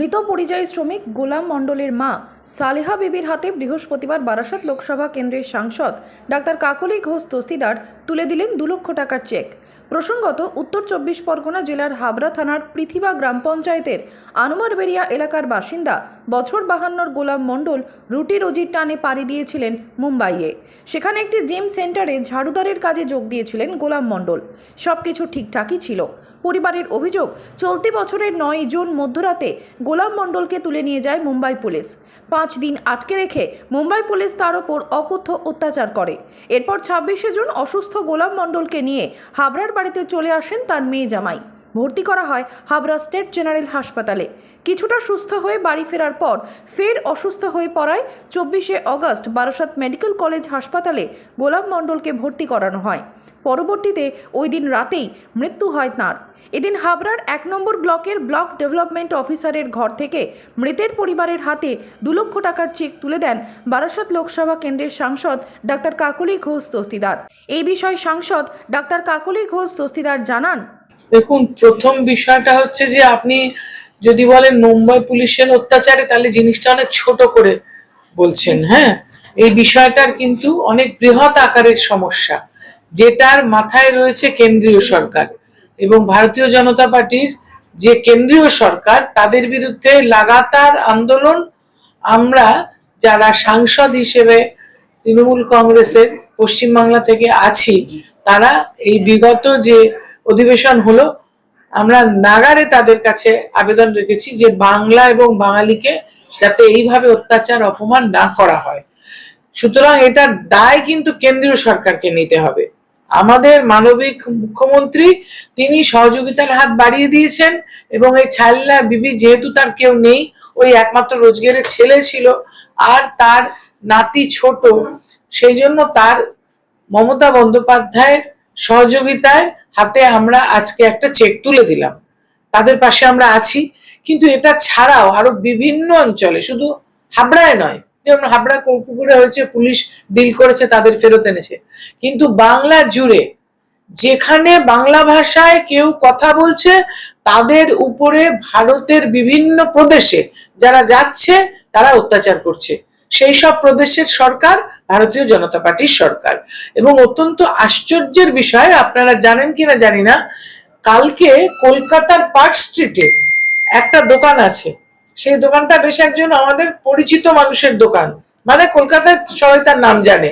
মৃত পরিযায়ী শ্রমিক গোলাম মণ্ডলের মা সালেহা বিবির হাতে বৃহস্পতিবার বারাসাত লোকসভা কেন্দ্রের সাংসদ ডাক্তার কাকলি ঘোষ দস্তিদার তুলে দিলেন দু লক্ষ টাকার চেক। প্রসঙ্গত, উত্তর চব্বিশ পরগনা জেলার হাবড়া থানার পৃথিবা গ্রাম পঞ্চায়েতের আনোয়ারবেরিয়া এলাকার বাসিন্দা বছর বাহান্নর গোলাম মণ্ডল রুটি রোজির টানে পাড়ি দিয়েছিলেন মুম্বাইয়ে। সেখানে একটি জিম সেন্টারে ঝাড়ুদারের কাজে যোগ দিয়েছিলেন গোলাম মণ্ডল। সব কিছু ঠিকঠাকই ছিল। পরিবারের অভিযোগ, চলতি বছরের নয় জুন মধ্যরাতে গোলাম মণ্ডলকে তুলে নিয়ে যায় মুম্বাই পুলিশ। পাঁচ দিন আটকে রেখে মুম্বাই পুলিশ তার ওপর অকথ্য অত্যাচার করে। এরপর ছাব্বিশে জুন অসুস্থ গোলাম মণ্ডলকে নিয়ে হাবড়ার বাড়িতে চলে আসেন তার মেয়ে জামাই। ভর্তি করা হয় হাবড়া স্টেট জেনারেল হাসপাতালে। কিছুটা সুস্থ হয়ে বাড়ি ফেরার পর ফের অসুস্থ হয়ে পড়ায় চব্বিশে অগস্ট বারাসাত মেডিকেল কলেজ হাসপাতালে গোলাম মণ্ডলকে ভর্তি করানো হয়। পরবর্তীতে ওই দিন রাতেই মৃত্যু হয় তাঁর। এদিন হাবড়ার এক নম্বর ব্লকের ব্লক ডেভেলপমেন্ট অফিসারের ঘর থেকে মৃতের পরিবারের হাতে দু লক্ষ টাকার চেক তুলে দেন বারাসত লোকসভা কেন্দ্রের সাংসদ ডাক্তার কাকলি ঘোষ দস্তিদার এই বিষয়ে সাংসদ ডাক্তার কাকলি ঘোষ দস্তিদার জানান, দেখুন, প্রথম বিষয়টা হচ্ছে যে আপনি যদি বলেন মুম্বাই পুলিশের অত্যাচারে, তাহলে জিনিসটা অনেক ছোট করে বলছেন হ্যাঁ? এই বিষয়টার কিন্তু অনেক বৃহৎ আকারের সমস্যা। যেটার মাথায় রয়েছে কেন্দ্রীয় সরকার এবং ভারতীয় জনতা পার্টির যে কেন্দ্রীয় সরকার, তাদের বিরুদ্ধে লাগাতার আন্দোলন আমরা যারা সাংসদ হিসেবে তৃণমূল কংগ্রেসের পশ্চিমবাংলা থেকে আছি, তারা এই বিগত যে অধিবেশন হলো, আমরা নাগারে তাদের কাছে আবেদন রেখেছি যে বাংলা এবং বাঙালিকে যাতে এইভাবে অত্যাচার, অপমান না করা হয়। সুতরাং এটার দায় কিন্তু কেন্দ্রীয় সরকারকে নিতে হবে। আমাদের মানবিক মুখ্যমন্ত্রী, তিনি সহযোগিতার হাত বাড়িয়ে দিয়েছেন এবং এই ছাল্লা বিবি যেহেতু তার কেউ নেই, ওই একমাত্র রোজগারের ছেলে ছিল আর তার নাতি ছোট, সেই জন্য তার মমতা বন্দ্যোপাধ্যায়ের সহযোগিতায় হাতে আমরা আজকে একটা চেক তুলে দিলাম। তাদের পাশে আমরা আছি, কিন্তু এটা ছাড়াও আরও বিভিন্ন অঞ্চলে, শুধু হাবড়ায় নয় যেমন হাবড়া পুকুরে হয়েছে, পুলিশ ডিল করেছে, তাদের ফেরত এনেছে। কিন্তু বাংলা জুড়ে যেখানে বাংলা ভাষায় কেউ কথা বলছে, তাদের উপরে ভারতের বিভিন্ন প্রদেশে যারা যাচ্ছে, তারা অত্যাচার করছে। সেই সব প্রদেশের সরকার ভারতীয় জনতা পার্টির সরকার। এবং অত্যন্ত আশ্চর্যের বিষয়, আপনারা জানেন কিনা জানি না, কালকে কলকাতার পার্ক স্ট্রিটে একটা দোকান আছে। সেই দোকানটা বেশ একজন আমাদের পরিচিত মানুষের দোকান। মানে কলকাতায় সবাই তার নাম জানে।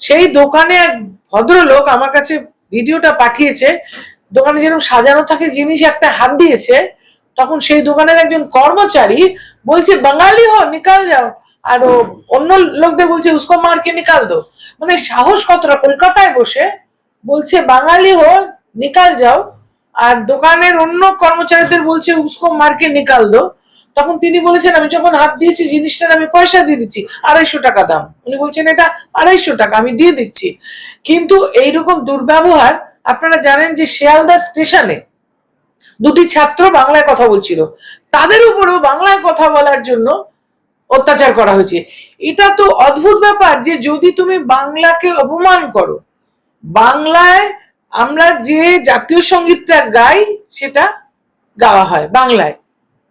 সেই দোকানে এক ভদ্রলোক আমার কাছে ভিডিওটা পাঠিয়েছে। দোকানে যেরকম সাজানো থাকে জিনিস একটা হাত দিয়েছে, তখন সেই দোকানের একজন কর্মচারী বলছে, বাঙালি হো নিকাল যাও। আর অন্য লোকদের বলছে, উসকো মারকে নিকাল দো। মানে সাহস কতটা, কলকাতায় বসে বলছে, বাঙালি হো নিকাল যাও। আর দোকানের অন্য কর্মচারীদের বলছে, উসকো মারকে নিকাল দো। তখন তিনি বলেছেন, আমি যখন হাত দিয়েছি, জিনিসটার আমি পয়সা দিয়ে দিচ্ছি, আড়াইশো টাকা দাম। উনি বলছেন, এটা আড়াইশো টাকা, আমি দিয়ে দিচ্ছি। কিন্তু এইরকম দুর্ব্যবহার, আপনারা জানেন যে শিয়ালদা স্টেশনে দুটি ছাত্র বাংলায় কথা বলছিল। তাদের উপরেও বাংলায় কথা বলার জন্য অত্যাচার করা হয়েছে। এটা তো অদ্ভুত ব্যাপার যে যদি তুমি বাংলাকে অপমান করো, বাংলায় আমরা যে জাতীয় সঙ্গীতটা গাই, সেটা গাওয়া হয়, বাংলায়।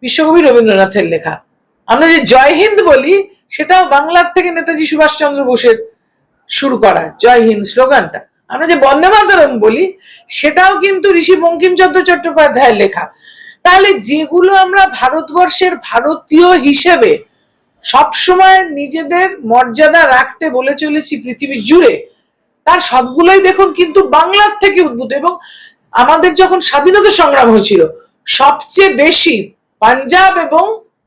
বিশ্বকবি রবীন্দ্রনাথের লেখা। আমরা যে জয় হিন্দ বলি, সেটাও বাংলার থেকে নেতাজি সুভাষচন্দ্র বোসের শুরু করা জয় হিন্দ স্লোগানটা। আমরা যে বন্দে মাতরম বলি, সেটাও কিন্তু ঋষি বঙ্কিমচন্দ্র চট্টোপাধ্যায়ের লেখা। তাহলে যেগুলো আমরা ভারতবর্ষের ভারতীয় হিসেবে সবসময় নিজেদের মর্যাদা রাখতে বলে চলেছি পৃথিবী জুড়ে, তার সবগুলোই দেখুন কিন্তু বাংলার থেকে উদ্ভূত। এবং আমাদের যখন স্বাধীনতা সংগ্রাম হয়েছিল, সবচেয়ে বেশি পাঞ্জাব এবং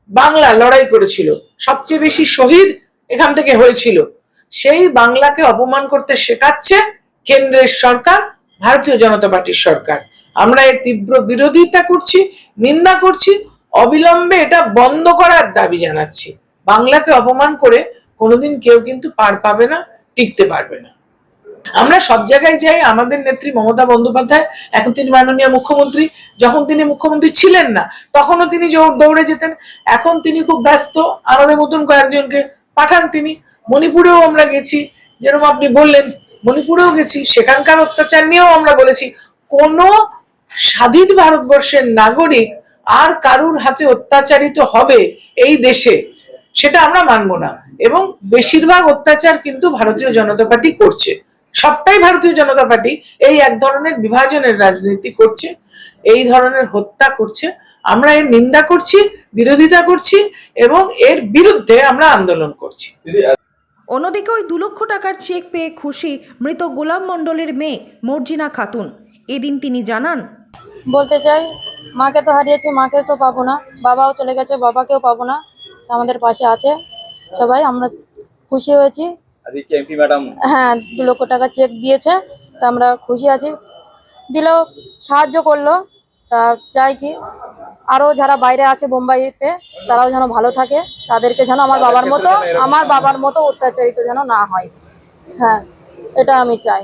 বাংলা লড়াই করেছিল। সবচেয়ে বেশি শহীদ এখান থেকে হয়েছিল। সেই বাংলাকে অপমান করতে শেখাচ্ছে কেন্দ্রের সরকার, ভারতীয় জনতা পার্টির সরকার। আমরা এর তীব্র বিরোধিতা করছি, নিন্দা করছি, অবিলম্বে এটা বন্ধ করার দাবি জানাচ্ছি। বাংলাকে অপমান করে কোনোদিন কেউ কিন্তু পার পাবে না, টিকতে পারবে না। আমরা সব জায়গায় যাই, আমাদের নেত্রী মমতা বন্দ্যোপাধ্যায়, এখন তিনি মাননীয় মুখ্যমন্ত্রী, যখন তিনি মুখ্যমন্ত্রী ছিলেন না, তখনও তিনি দৌড়ে যেতেন, এখন তিনি খুব ব্যস্ত, আমাদের মতন কয়েকজনকে পাঠান তিনি। মণিপুরেও আমরা গেছি, যেরকম আপনি বললেন, মণিপুরেও গেছি, সেখানকার অত্যাচার নিয়েও আমরা বলেছি, কোন স্বাধীন ভারতবর্ষের নাগরিক আর কারুর হাতে অত্যাচারিত হবে এই দেশে, সেটা আমরা মানবো না। এবং বেশিরভাগ অত্যাচার কিন্তু ভারতীয় জনতা পার্টি করছে। সবটাই ভারতীয় জনতা পার্টি এই এক ধরনের বিভাজনের রাজনীতি করছে এই ধরনের হত্যা করছে। আমরা এর নিন্দা করছি বিরোধিতা করছি এবং এর বিরুদ্ধে আমরা আন্দোলন করছি। অন্যদিকে ওই দু লক্ষ টাকার চেক পেয়ে খুশি মৃত গোলাম মণ্ডলের মেয়ে মর্জিনা খাতুন। এদিন তিনি জানান বলতে চাই মাকে তো হারিয়েছি মাকে তো পাবো না বাবাও চলে গেছে বাবাকেও পাবো না আমাদের পাশে আছে সবাই আমরা খুশি হয়েছি। আজকে এমপি ম্যাডাম হ্যাঁ দু লক্ষ টাকা চেক দিয়েছে তা আমরা খুশি আছি। দিলেও সাহায্য করল তা চাই কি আরও যারা বাইরে আছে বোম্বাইতে তারাও যেন ভালো থাকে তাদেরকে যেন আমার বাবার মতো আমার বাবার মতো অত্যাচারিত যেন না হয়। হ্যাঁ এটা আমি চাই।